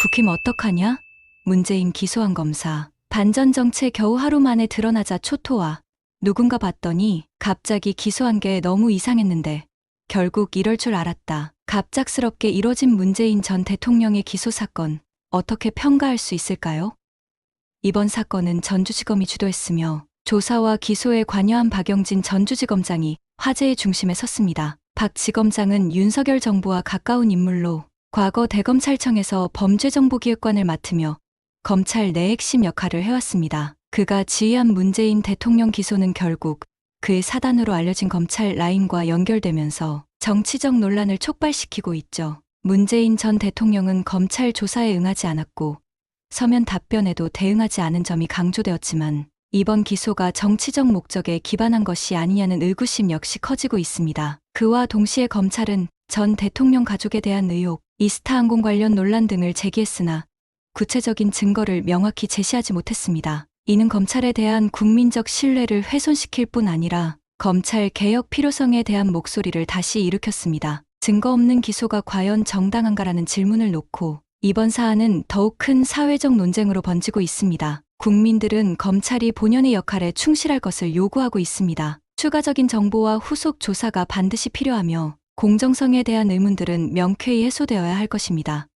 국힘 어떡하냐? 문재인 기소한 검사. 반전 정책 겨우 하루 만에 드러나자 초토화. 누군가 봤더니 갑자기 기소한 게 너무 이상했는데 결국 이럴 줄 알았다. 갑작스럽게 이뤄진 문재인 전 대통령의 기소 사건 어떻게 평가할 수 있을까요? 이번 사건은 전주지검이 주도했으며 조사와 기소에 관여한 박영진 전주지검장이 화제의 중심에 섰습니다. 박 지검장은 윤석열 정부와 가까운 인물로 과거 대검찰청에서 범죄정보기획관을 맡으며 검찰 내 핵심 역할을 해왔습니다. 그가 지휘한 문재인 대통령 기소는 결국 그의 사단으로 알려진 검찰 라인과 연결되면서 정치적 논란을 촉발시키고 있죠. 문재인 전 대통령은 검찰 조사에 응하지 않았고 서면 답변에도 대응하지 않은 점이 강조되었지만 이번 기소가 정치적 목적에 기반한 것이 아니냐는 의구심 역시 커지고 있습니다. 그와 동시에 검찰은 전 대통령 가족에 대한 의혹, 이스타항공 관련 논란 등을 제기했으나 구체적인 증거를 명확히 제시하지 못했습니다. 이는 검찰에 대한 국민적 신뢰를 훼손시킬 뿐 아니라 검찰 개혁 필요성에 대한 목소리를 다시 일으켰습니다. 증거 없는 기소가 과연 정당한가라는 질문을 놓고 이번 사안은 더욱 큰 사회적 논쟁으로 번지고 있습니다. 국민들은 검찰이 본연의 역할에 충실할 것을 요구하고 있습니다. 추가적인 정보와 후속 조사가 반드시 필요하며 공정성에 대한 의문들은 명쾌히 해소되어야 할 것입니다.